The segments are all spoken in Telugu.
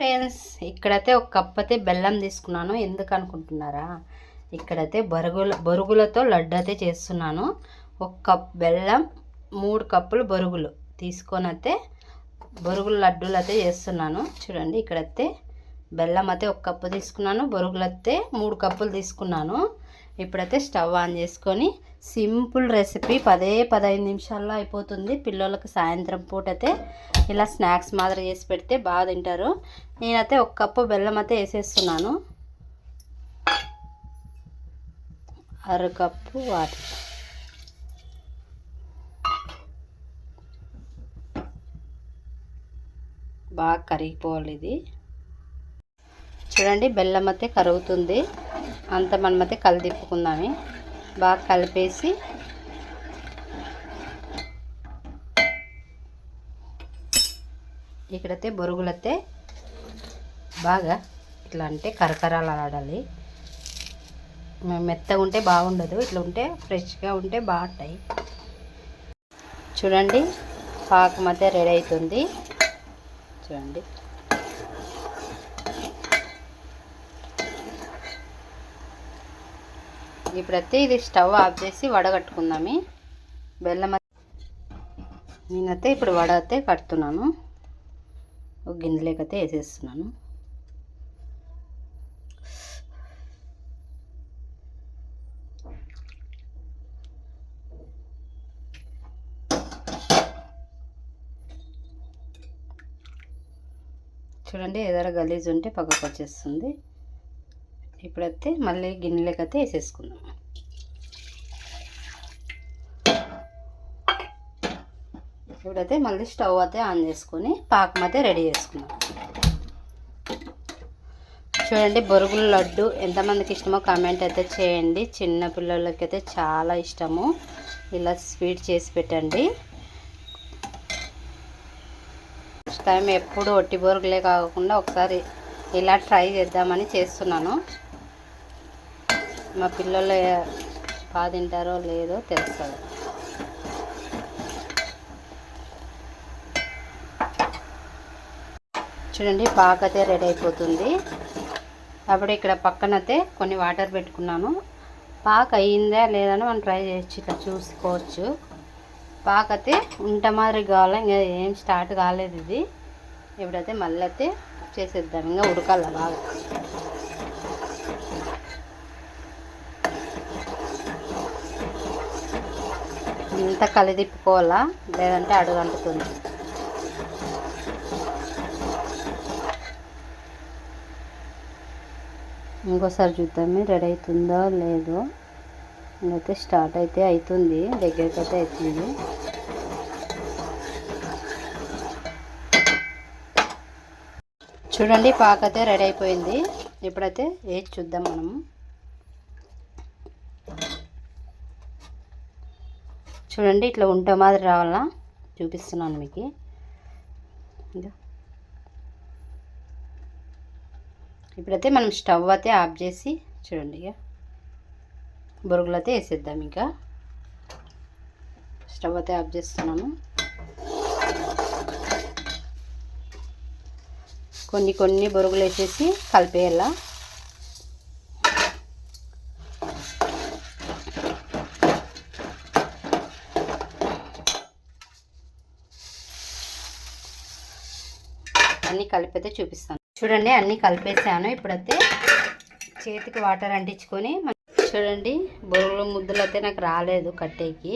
ఫ్రెండ్స్ ఇక్కడైతే ఒక కప్ అయితే బెల్లం తీసుకున్నాను. ఎందుకు అనుకుంటున్నారా? ఇక్కడైతే బరుగుల బరుగులతో లడ్డు అయితే చేస్తున్నాను. ఒక కప్ బెల్లం మూడు కప్పులు బరుగులు తీసుకొని అయితే బరుగుల లడ్డూలు అయితే చేస్తున్నాను. చూడండి ఇక్కడైతే బెల్లం అయితే ఒక కప్పు తీసుకున్నాను. బరుగులు అయితే మూడు కప్పులు తీసుకున్నాను. ఇప్పుడైతే స్టవ్ ఆన్ చేసుకొని సింపుల్ రెసిపీ పదే పదహైదు నిమిషాల్లో అయిపోతుంది. పిల్లలకు సాయంత్రం పూట అయితే ఇలా స్నాక్స్ మాదిరి చేసి పెడితే బాగా తింటారు. నేనైతే ఒక కప్పు బెల్లం అయితే వేసేస్తున్నాను. అరకప్పు వాటర్. బాగా కరిగిపోవాలి ఇది. చూడండి బెల్లం అయితే కరుగుతుంది. అంత మనమైతే కలిదిప్పుకుందామే బాగా కలిపేసి ఇక్కడైతే బొరుగులైతే బాగా ఇట్లా అంటే కరకరాలు ఆడాలి. మెత్తగా ఉంటే బాగుండదు ఇట్లా ఉంటే ఫ్రెష్గా ఉంటే బాగుంటాయి. చూడండి పాకం అయితే రెడీ అవుతుంది. చూడండి. ఇప్పుడైతే ఇది స్టవ్ ఆఫ్ చేసి వడగట్టుకుందామి. బెల్లం నేనైతే ఇప్పుడు వడ అయితే కడుతున్నాను. ఒక గిన్నెలేకైతే వేసేస్తున్నాను. చూడండి ఏదైనా గలీజ్ ఉంటే పక్కకు వచ్చేస్తుంది. ఇప్పుడైతే మళ్ళీ గిన్నెలోకి అయితే వేసేసుకుందాం. ఇప్పుడైతే మళ్ళీ స్టవ్ అయితే ఆన్ చేసుకొని పాకం అయితే రెడీ చేసుకున్నాం చూడండి బొరుగుల లడ్డు ఎంతమందికి ఇష్టమో కామెంట్ అయితే చేయండి. చిన్న పిల్లలకి అయితే చాలా ఇష్టము. ఇలా స్వీట్ చేసి పెట్టండి. ఫస్ట్ టైం ఎప్పుడు ఒట్టి బొరుగులే కాకుండా ఒకసారి ఇలా ట్రై చేద్దామని చేస్తున్నాను. మా పిల్లలు బాగా తింటారో లేదో తెలుస్తుంది. చూడండి పాక అయితే రెడీ అయిపోతుంది. అప్పుడు ఇక్కడ పక్కనతే కొన్ని వాటర్ పెట్టుకున్నాను. పాక అయ్యిందా లేదని మనం ట్రై చేయొచ్చు ఇట్లా చూసుకోవచ్చు. పాక అయితే ఉంట మాదిరి కావాలి ఇంకా ఏం స్టార్ట్ కాలేదు ఇది. ఇప్పుడైతే మళ్ళీ అయితే చేసేద్దాం ఇంకా ఉడకాల బాగా. ఇంత కలిదిప్పుకోవాలా లేదంటే అడుగు అంటుతుంది. ఇంకోసారి చూద్దామే రెడీ అవుతుందో లేదో. అయితే స్టార్ట్ అయితే అవుతుంది దగ్గరికి అయితే అవుతుంది. చూడండి పాకైతే రెడీ అయిపోయింది. ఇప్పుడైతే వేసి చూద్దాం మనము. చూడండి ఇట్లా ఉంట మాదిరి రావాలా? చూపిస్తున్నాను మీకు. ఇప్పుడైతే మనం స్టవ్ అయితే ఆఫ్ చేసి చూడండి ఇక. బొరుగులు అయితే వేసేద్దాం ఇంకా. స్టవ్ అయితే ఆఫ్ చేస్తున్నాను కొన్ని కొన్ని బొరుగులు వేసేసి కలిపేయాలా? అన్నీ కలిపితే చూపిస్తాను. చూడండి అన్నీ కలిపేసాను. ఇప్పుడైతే చేతికి వాటర్ అంటించుకొని చూడండి బొరుగుల ముద్దలు అయితే నాకు రాలేదు కట్టేకి.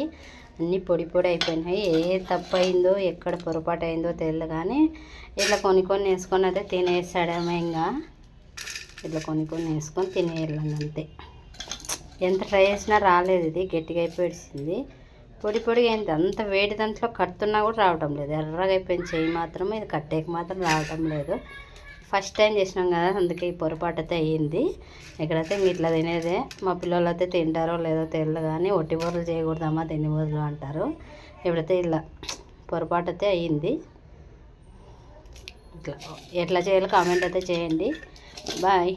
అన్నీ పొడి పొడి అయిపోయినాయి. ఏ తప్పు అయిందో ఎక్కడ పొరపాటు అయిందో తెలియదు కానీ ఇట్లా కొన్ని కొన్ని వేసుకొని అయితే తినేసాడేమో ఇంకా. ఇట్లా కొన్ని కొన్ని వేసుకొని తినేయాలండి అంతే. ఎంత ట్రై చేసినా రాలేదు ఇది. గట్టిగా అయిపోయింది పొడి పొడిగా అయింది. అంత వేడి దాంట్లో కడుతున్నా కూడా రావడం లేదు. ఎర్రగా అయిపోయిన చేయి మాత్రం ఇది కట్టేకి మాత్రం రావడం లేదు. ఫస్ట్ టైం చేసినాం కదా అందుకే ఈ పొరపాటు అయితే అయ్యింది ఇక్కడైతే మీ ఇట్లా తినేదే మా పిల్లలు అయితే తింటారో లేదో తెలియదు కానీ ఒట్టి బొర్రలు చేయకూడదమ్మా తిని బొర్రలు అంటారు. ఇప్పుడైతే ఇలా పొరపాటు అయితే అయ్యింది ఇట్లా ఎట్లా చేయాలో కామెంట్ అయితే చేయండి. బాయ్.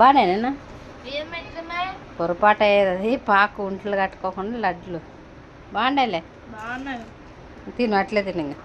బాగానేనా పొరపాటు అయ్యేది పాకు ఒంట్లు కట్టుకోకుండా లడ్లు. బాగుండాయిలే బాగున్నాయి తిను అట్లే తిను.